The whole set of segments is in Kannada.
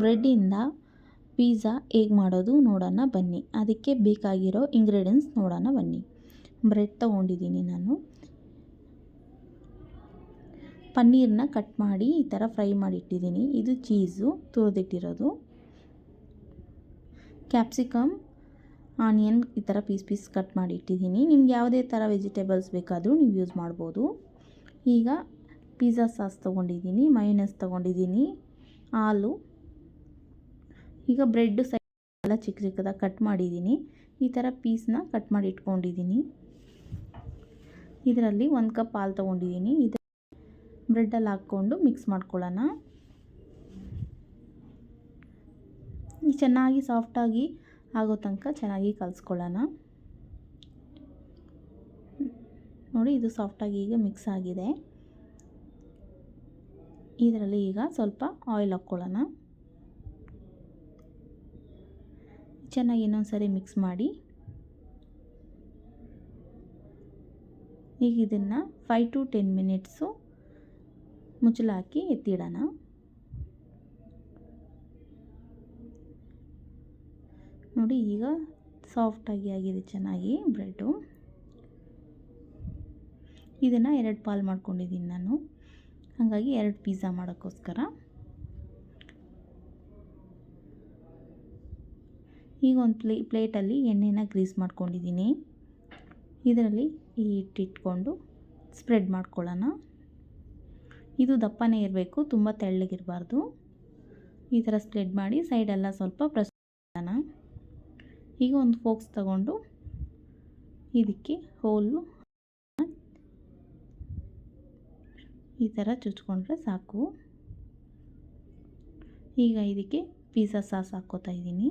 ಬ್ರೆಡ್ಡಿಂದ ಪೀಝಾ ಹೇಗೆ ಮಾಡೋದು ನೋಡೋಣ ಬನ್ನಿ. ಅದಕ್ಕೆ ಬೇಕಾಗಿರೋ ಇಂಗ್ರೀಡಿಯೆಂಟ್ಸ್ ನೋಡೋಣ ಬನ್ನಿ. ಬ್ರೆಡ್ ತೊಗೊಂಡಿದ್ದೀನಿ ನಾನು. ಪನ್ನೀರನ್ನ ಕಟ್ ಮಾಡಿ ಈ ಥರ ಫ್ರೈ ಮಾಡಿ ಇಟ್ಟಿದ್ದೀನಿ ಇದು ಚೀಸು ತುರಿದಿಟ್ಟಿರೋದು. ಕ್ಯಾಪ್ಸಿಕಮ್, ಆನಿಯನ್ ಈ ಥರ ಪೀಸ್ ಪೀಸ್ ಕಟ್ ಮಾಡಿ ಇಟ್ಟಿದ್ದೀನಿ ನಿಮ್ಗೆ ಯಾವುದೇ ಥರ ವೆಜಿಟೇಬಲ್ಸ್ ಬೇಕಾದರೂ ನೀವು ಯೂಸ್ ಮಾಡ್ಬೋದು. ಈಗ ಪಿಜ್ಜಾ ಸಾಸ್ ತೊಗೊಂಡಿದ್ದೀನಿ ಮೈನಸ್ ತೊಗೊಂಡಿದ್ದೀನಿ ಹಾಲು ಈಗ ಬ್ರೆಡ್ ಸೈ ಎಲ್ಲ ಚಿಕ್ಕ ಚಿಕ್ಕದಾಗಿ ಕಟ್ ಮಾಡಿದ್ದೀನಿ. ಈ ಥರ ಪೀಸ್ನ ಕಟ್ ಮಾಡಿ ಇಟ್ಕೊಂಡಿದ್ದೀನಿ. ಇದರಲ್ಲಿ ಒಂದು ಕಪ್ ಹಾಲು ತೊಗೊಂಡಿದ್ದೀನಿ. ಇದು ಬ್ರೆಡ್ಡಲ್ಲಿ ಹಾಕ್ಕೊಂಡು ಮಿಕ್ಸ್ ಮಾಡ್ಕೊಳ್ಳೋಣ. ಚೆನ್ನಾಗಿ ಸಾಫ್ಟಾಗಿ ಆಗೋ ತನಕ ಚೆನ್ನಾಗಿ ಕಲಿಸ್ಕೊಳ್ಳೋಣ. ನೋಡಿ ಇದು ಸಾಫ್ಟಾಗಿ ಈಗ ಮಿಕ್ಸ್ ಆಗಿದೆ. ಇದರಲ್ಲಿ ಈಗ ಸ್ವಲ್ಪ ಆಯಿಲ್ ಹಾಕ್ಕೊಳ್ಳೋಣ. ಚೆನ್ನಾಗಿ ಇನ್ನೊಂದು ಸಾರಿ ಮಿಕ್ಸ್ ಮಾಡಿ. ಈಗ ಇದನ್ನು ಫೈ ಟು ಟೆನ್ ಮಿನಿಟ್ಸು ಮುಚ್ಚಳ ಹಾಕಿ ಎತ್ತಿಡೋಣ. ನೋಡಿ ಈಗ ಸಾಫ್ಟಾಗಿ ಆಗಿದೆ, ಚೆನ್ನಾಗಿ ಬ್ರೆಡ್ಡು ಇದನ್ನು ಎರಡು ಪಾಲ್ ಮಾಡ್ಕೊಂಡಿದ್ದೀನಿ ನಾನು. ಹಾಗಾಗಿ ಎರಡು ಪಿಜ್ಜಾ ಮಾಡೋಕ್ಕೋಸ್ಕರ. ಈಗ ಒಂದು ಪ್ಲೇ, ಪ್ಲೇಟಲ್ಲಿ ಎಣ್ಣೆನ ಗ್ರೀಸ್ ಮಾಡ್ಕೊಂಡಿದ್ದೀನಿ. ಇದರಲ್ಲಿ ಈ ಹಿಟ್ಟಿಟ್ಕೊಂಡು ಸ್ಪ್ರೆಡ್ ಮಾಡ್ಕೊಳ್ಳೋಣ. ಇದು ದಪ್ಪನೇ ಇರಬೇಕು, ತುಂಬ ತೆಳ್ಳಗಿರಬಾರ್ದು. ಈ ಥರ ಸ್ಪ್ರೆಡ್ ಮಾಡಿ ಸೈಡೆಲ್ಲ ಸ್ವಲ್ಪ ಪ್ರೆಸ್ ಮಾಡೋಣ. ಈಗ ಒಂದು ಫೋಕ್ಸ್ ತಗೊಂಡು ಇದಕ್ಕೆ ಹೋಲು ಈ ಥರ ಚುಚ್ಕೊಂಡ್ರೆ ಸಾಕು. ಈಗ ಇದಕ್ಕೆ ಪಿಜ್ಜಾ ಸಾಸ್ ಹಾಕ್ಕೋತಾ ಇದ್ದೀನಿ.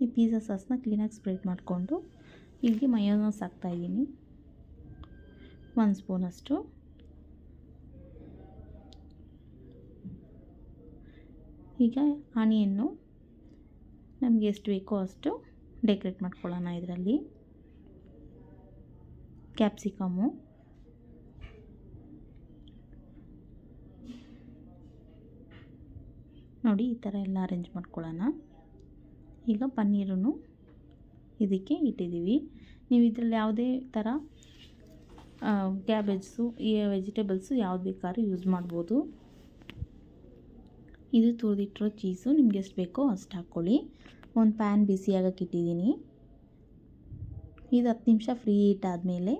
ಈ ಪಿಜ್ಜಾ ಸಾಸನ್ನ ಕ್ಲೀನಾಗಿ ಸ್ಪ್ರೆಡ್ ಮಾಡಿಕೊಂಡು ಇಲ್ಲಿಗೆ ಮಯೋನಸ್ ಹಾಕ್ತಾಯಿದ್ದೀನಿ. ಒಂದು ಸ್ಪೂನಷ್ಟು ಈಗ ಆನಿಯನ್ನು ನಮಗೆ ಎಷ್ಟು ಬೇಕೋ ಅಷ್ಟು ಡೆಕೋರೇಟ್ ಮಾಡ್ಕೊಳ್ಳೋಣ ಇದರಲ್ಲಿ. ಕ್ಯಾಪ್ಸಿಕಮ್ಮು. ನೋಡಿ ಈ ಥರ ಎಲ್ಲ ಅರೇಂಜ್ ಮಾಡ್ಕೊಳ್ಳೋಣ. ಈಗ ಪನ್ನೀರನ್ನು ಇದಕ್ಕೆ ಇಟ್ಟಿದ್ದೀವಿ. ನೀವು ಇದರಲ್ಲಿ ಯಾವುದೇ ಥರ ಕ್ಯಾಬೇಜ್ಸು, ಈ ವೆಜಿಟೇಬಲ್ಸು ಯಾವ್ದು ಬೇಕಾದ್ರೂ ಯೂಸ್ ಮಾಡ್ಬೋದು. ಇದು ತುರಿದಿಟ್ಟಿರೋ ಚೀಸು, ನಿಮ್ಗೆ ಎಷ್ಟು ಬೇಕೋ ಅಷ್ಟು ಹಾಕ್ಕೊಳ್ಳಿ. ಒಂದು ಪ್ಯಾನ್ ಬಿಸಿ ಆಗಕ್ಕೆ ಇಟ್ಟಿದ್ದೀನಿ. ಇದು ಹತ್ತು ನಿಮಿಷ ಫ್ರೀ ಹೀಟ್ ಆದಮೇಲೆ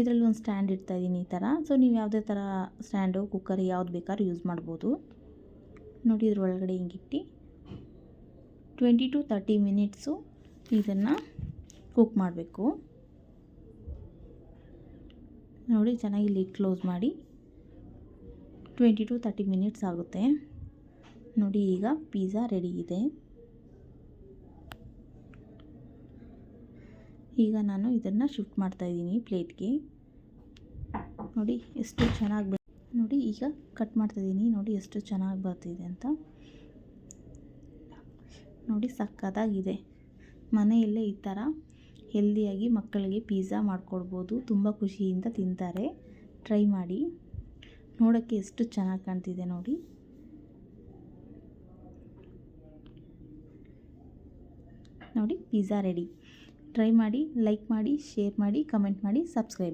ಇದರಲ್ಲಿ ಒಂದು ಸ್ಟ್ಯಾಂಡ್ ಇಡ್ತಾ ಇದ್ದೀನಿ ಈ ಥರ. ಸೊ, ನೀವು ಯಾವುದೇ ಥರ ಸ್ಟ್ಯಾಂಡು, ಕುಕ್ಕರ್ ಯಾವ್ದು ಬೇಕಾದ್ರೂ ಯೂಸ್ ಮಾಡ್ಬೋದು. ನೋಡಿ ಇದ್ರೊಳಗಡೆ ಹಿಂಗಿಟ್ಟು. ಟ್ವೆಂಟಿ ಟು ತರ್ಟಿ ಮಿನಿಟ್ಸು ಇದನ್ನು ಕುಕ್ ಮಾಡಬೇಕು. ನೋಡಿ ಚೆನ್ನಾಗಿ ಲಿಡ್ ಕ್ಲೋಸ್ ಮಾಡಿ ಟ್ವೆಂಟಿ ಟು ತರ್ಟಿ ಮಿನಿಟ್ಸ್ ಆಗುತ್ತೆ. ನೋಡಿ ಈಗ ಪಿಜ್ಜಾ ರೆಡಿ ಇದೆ. ಈಗ ನಾನು ಇದನ್ನು ಶಿಫ್ಟ್ ಮಾಡ್ತಾಯಿದ್ದೀನಿ ಪ್ಲೇಟ್ಗೆ ನೋಡಿ ಎಷ್ಟು ಚೆನ್ನಾಗಿ ನೋಡಿ ಈಗ ಕಟ್ ಮಾಡ್ತಾಯಿದ್ದೀನಿ ನೋಡಿ ಎಷ್ಟು ಚೆನ್ನಾಗಿ ಬರ್ತಿದೆ ಅಂತ. ನೋಡಿ ಸಕ್ಕತ್ತಾಗಿದೆ. ಮನೆಯಲ್ಲೇ ಈ ಥರ ಹೆಲ್ದಿಯಾಗಿ ಮಕ್ಕಳಿಗೆ ಪಿಜ್ಜಾ ಮಾಡಿಕೊಡ್ಬೋದು. ತುಂಬ ಖುಷಿಯಿಂದ ತಿಂತಾರೆ. ಟ್ರೈ ಮಾಡಿ. ನೋಡೋಕ್ಕೆ ಎಷ್ಟು ಚೆನ್ನಾಗಿ ಕಾಣ್ತಿದೆ ನೋಡಿ. ನೋಡಿ ಪಿಜ್ಜಾ ರೆಡಿ. ಟ್ರೈ ಮಾಡಿ, ಲೈಕ್ ಮಾಡಿ, ಶೇರ್ ಮಾಡಿ, ಕಮೆಂಟ್ ಮಾಡಿ, ಸಬ್ಸ್ಕ್ರೈಬ್